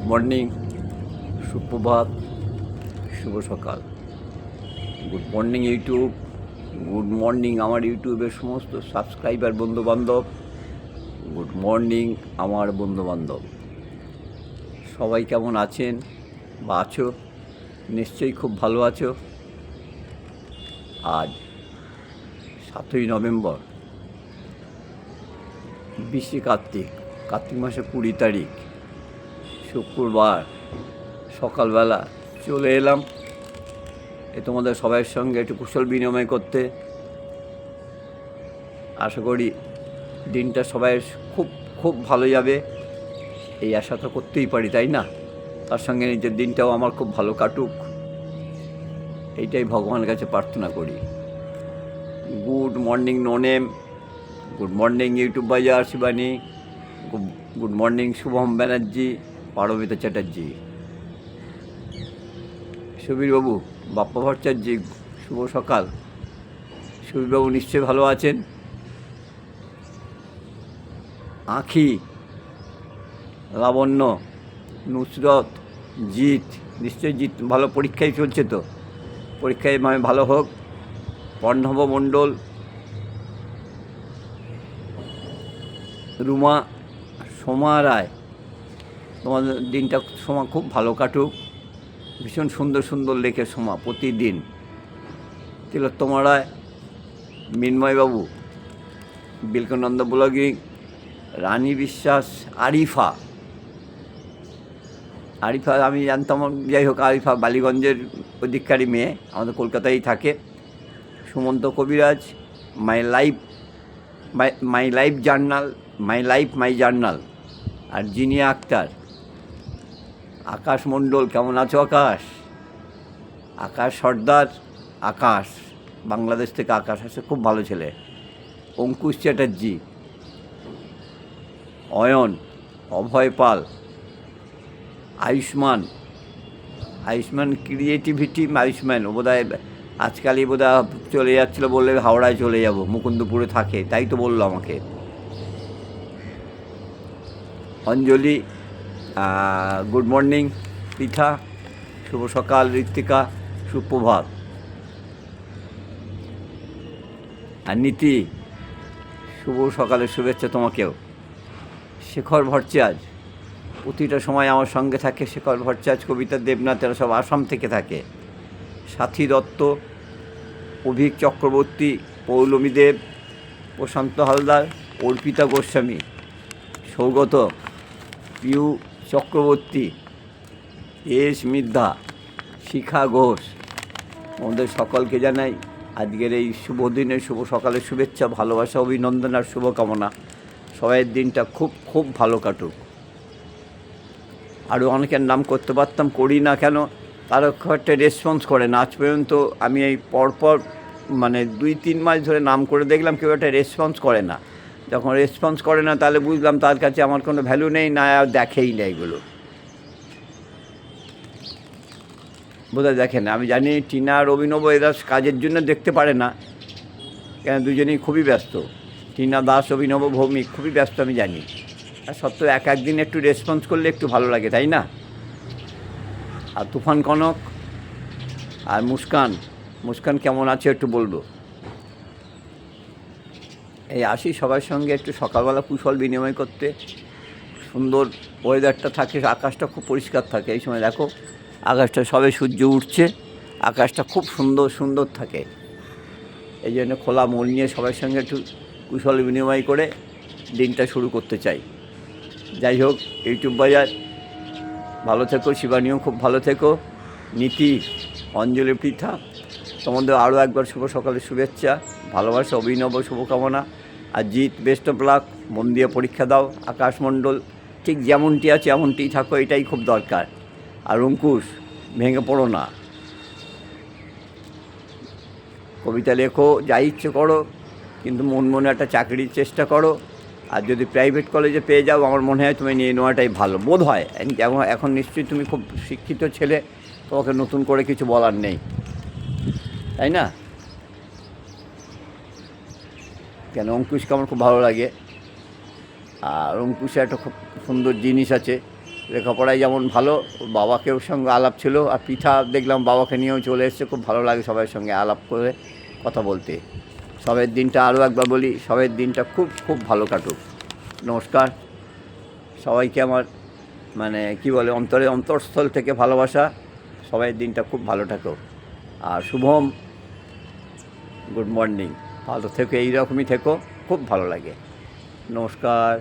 Good morning সুপ্রভাত শুভ সকাল good morning YouTube good morning আমার ইউটিউবের সমস্ত সাবস্ক্রাইবার বন্ধুবান্ধব. গুড মর্নিং আমার বন্ধুবান্ধব. সবাই কেমন আছেন? বা আছো? নিশ্চয়ই খুব ভালো আছো। আজ সাতই নভেম্বর বিশে কার্তিক কার্তিক মাসের কুড়ি তারিখ। শুক্রবার সকালবেলা চলে এলাম। এ তোমাদের সবাইয়ের সঙ্গে একটু কুশল বিনিময় করতে। আশা করি দিনটা সবাইয়ের খুব খুব ভালো যাবে। এই আশা তো করতেই পারি, তাই না? তার সঙ্গে নিজের দিনটাও আমার খুব ভালো কাটুক। এইটাই ভগবানের কাছে প্রার্থনা করি। Good morning, Noname. Good morning, YouTube Bazar, Shibani. Good morning, Shubham Banerjee. Paromita Chatterjee. সুবীরবাবু, Bappa Bhattacharya, শুভ সকাল। সুবীরবাবু নিশ্চয়ই ভালো আছেন? আঁখি, লাবণ্য, নুসরত, জিৎ, নিশ্চয়ই জিৎ, ভালো পরীক্ষায় চলছে তো। পরীক্ষায় মানে ভালো হোক। পর্ণব মণ্ডল, রুমা, সোমা রায়। তোমাদের দিনটা সোমা খুব ভালো কাটুক। ভীষণ সুন্দর সুন্দর লেখে সোমা প্রতিদিন। তিলোত্তমা রায় মিন্ময়বাবু বিলকানন্দ ব্লগিং, রানী বিশ্বাস, আরিফা। আরিফা আমি জানতাম, যাই হোক আরিফা বালিগঞ্জের অধিকারী মেয়ে, আমাদের কলকাতায় থাকে। Sumanta Kabiraj, my life, my my life journal, my life my journal. আর জিনিয়া আক্তার আকাশ মণ্ডল কেমন আছো আকাশ? আকাশ সর্দার, আকাশ। বাংলাদেশ থেকে আকাশ আছে খুব ভালো ছেলে। অঙ্কুশ চ্যাটার্জি। অয়ন, অভয় পাল। আয়ুষ্মান। আয়ুষ্মান ক্রিয়েটিভিটি আয়ুষ্মান। বোধহয় আজকালই বোধহয় চলে যাচ্ছিল বললে হাওড়ায় চলে যাব, মুকুন্দপুরে থাকে, তাই তো বলল আমাকে। অঞ্জলি গুড মর্নিং পিঠা, শুভ সকাল, ঋত্বিকা, সুপ্রভাত। আর নীতি, শুভ সকালের শুভেচ্ছা তোমাকেও। শেখর ভট্টাচার্য, প্রতিটা সময় আমার সঙ্গে থাকে শেখর ভট্টাচার্য, কবিতা দেবনাথেরা সব আসাম থেকে থাকে। সাথী দত্ত, অভিক চক্রবর্তী পৌলমী দেব প্রশান্ত হালদার, অর্পিতা গোস্বামী, সৌগত, পিউ চক্রবর্তী এস মিদ্ধা শিখা ঘোষ আমাদের সকলকে জানাই আজকের এই শুভ দিনে, শুভ সকালের শুভেচ্ছা, ভালোবাসা, অভিনন্দন আর শুভকামনা। সবাইয়ের দিনটা খুব খুব ভালো কাটুক। আরও অনেকের নাম করতে পারতাম, করি না কেন, তারা একটা রেসপন্স করে না। আজ পর্যন্ত আমি এই পরপর মানে দুই, তিন মাস ধরে নাম করে দেখলাম, কেউ একটা রেসপন্স করে না। যখন রেসপন্স করে না, তাহলে বুঝলাম তার কাছে আমার কোনো ভ্যালু নেই, না, আর দেখেই না এগুলো। বোধহয় দেখেন, আমি জানি টিনা আর অভিনব এরা কাজের জন্য দেখতে পারে না। কেন দুজনেই খুবই ব্যস্ত। টিনা দাস, অভিনব, ভৌমিক, খুবই ব্যস্ত আমি জানি। আর সত্ত্বেও এক একদিন একটু রেসপন্স করলে একটু ভালো লাগে, তাই না? আর তুফান কনক আর মুস্কান। মুস্কান কেমন আছে একটু বলব। এই আসি সবার সঙ্গে একটু সকালবেলা কুশল বিনিময় করতে। সুন্দর ওয়েদারটা থাকে, আকাশটা খুব পরিষ্কার থাকে এই সময়। দেখো, আকাশটা সবে সূর্য উঠছে, আকাশটা খুব সুন্দর সুন্দর থাকে। এই জন্য খোলা মন নিয়ে সবার সঙ্গে একটু কুশল বিনিময় করে দিনটা শুরু করতে চাই। যাই হোক, ইউটিউব বাজার, ভালো থেকো, শিবানীও খুব ভালো থেকো। নীতি, অঞ্জলি পৃথা তোমাদের আরও একবার শুভ সকালের শুভেচ্ছা, ভালোবাসা, অভিনব শুভকামনা। আর জিৎ বেস্ট অফ লাক মন দিয়ে পরীক্ষা দাও আকাশমণ্ডল ঠিক যেমনটি আছে এমনটিই থাকো, এটাই খুব দরকার। আর অঙ্কুশ, ভেঙে পড়ো না। কবিতা লেখো, যা ইচ্ছে করো, কিন্তু মন মনে একটা চাকরির চেষ্টা করো। আর যদি প্রাইভেট কলেজে পেয়ে যাও, আমার মনে হয় তুমি নিয়ে নেওয়াটাই ভালো। বোধ হয় যেমন এখন নিশ্চয়ই তুমি খুব শিক্ষিত ছেলে, তোমাকে নতুন করে কিছু বলার নেই। তাই না? কেন? অঙ্কুশকে আমার খুব ভালো লাগে। আর অঙ্কুশে একটা খুব সুন্দর জিনিস আছে। লেখাপড়ায় যেমন ভালো বাবাকেও সঙ্গে আলাপ ছিল। আর পিঠা দেখলাম বাবাকে নিয়েও চলে এসছে। খুব ভালো লাগে সবার সঙ্গে আলাপ করে কথা বলতে। সবের দিনটা আরও একবার বলি, সবের দিনটা খুব খুব ভালো কাটুক। নমস্কার। সবাইকে আমার মানে কি বলে, অন্তরে অন্তরস্থল থেকে ভালোবাসা। সবাই দিনটা খুব ভালো থাকো আর শুভম, গুড মর্নিং। ভালো থেকো এইরকমই থেকো খুব ভালো লাগে। নমস্কার।